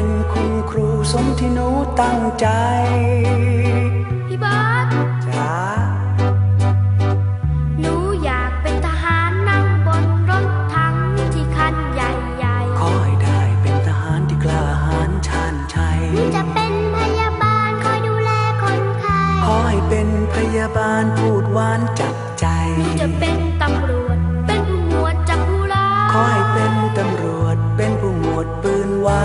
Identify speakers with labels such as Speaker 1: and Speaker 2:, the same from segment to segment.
Speaker 1: เป็น
Speaker 2: คุณครูสมที่หนูตั้งใจ พี่เบิร์ด
Speaker 1: จ้า
Speaker 2: หนูอยากเป็นทหารนั่งบนรถถังที่คันใหญ่
Speaker 1: ขอให้ได้เป็นทหารที่กล้าหาญชาญชัย
Speaker 2: ๆหนูจะเป็นพยาบาลคอยดูแลคนไข้
Speaker 1: ขอให้เป็นพยาบาลพูดหวานจับใจ
Speaker 2: หนูจะเป็นตำรวจ เป็นผู้หมวดจับผู้ร้าย
Speaker 1: ขอให้เป็นตำรวจเป็นผู้หมวดปืนไว้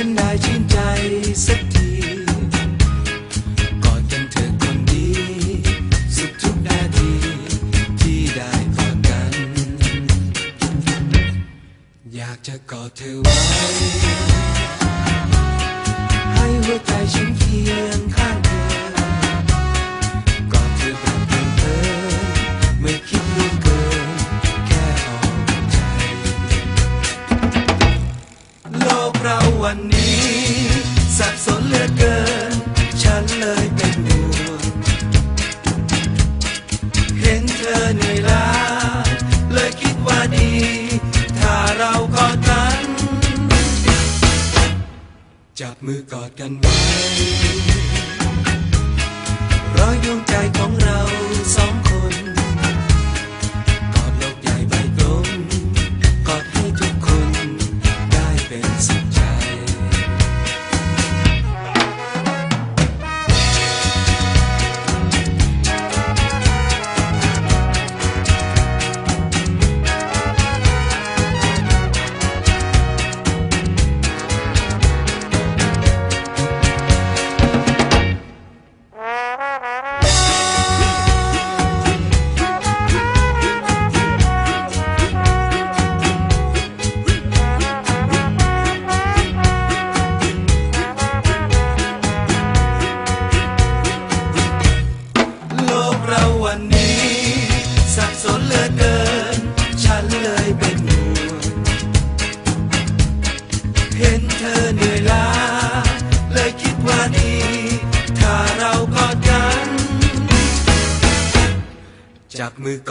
Speaker 3: ฉันได้ชื่นใจสักทีกอดกันเธอคนดี สุขทุกนาทีที่ได้กอดกัน อยากจะกอดเธอไว้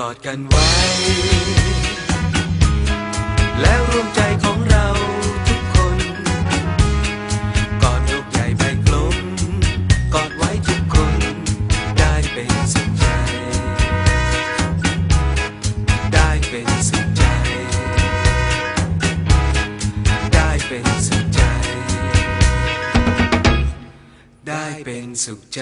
Speaker 3: อกอดกันไว้ แล้วรวมใจของเราทุกคน กอดลูกใหญ่ใบกลม กอดไว้ทุกคน ได้เป็นสุขใจ ได้เป็นสุขใจ ได้เป็นสุขใจ ได้เป็นสุขใจ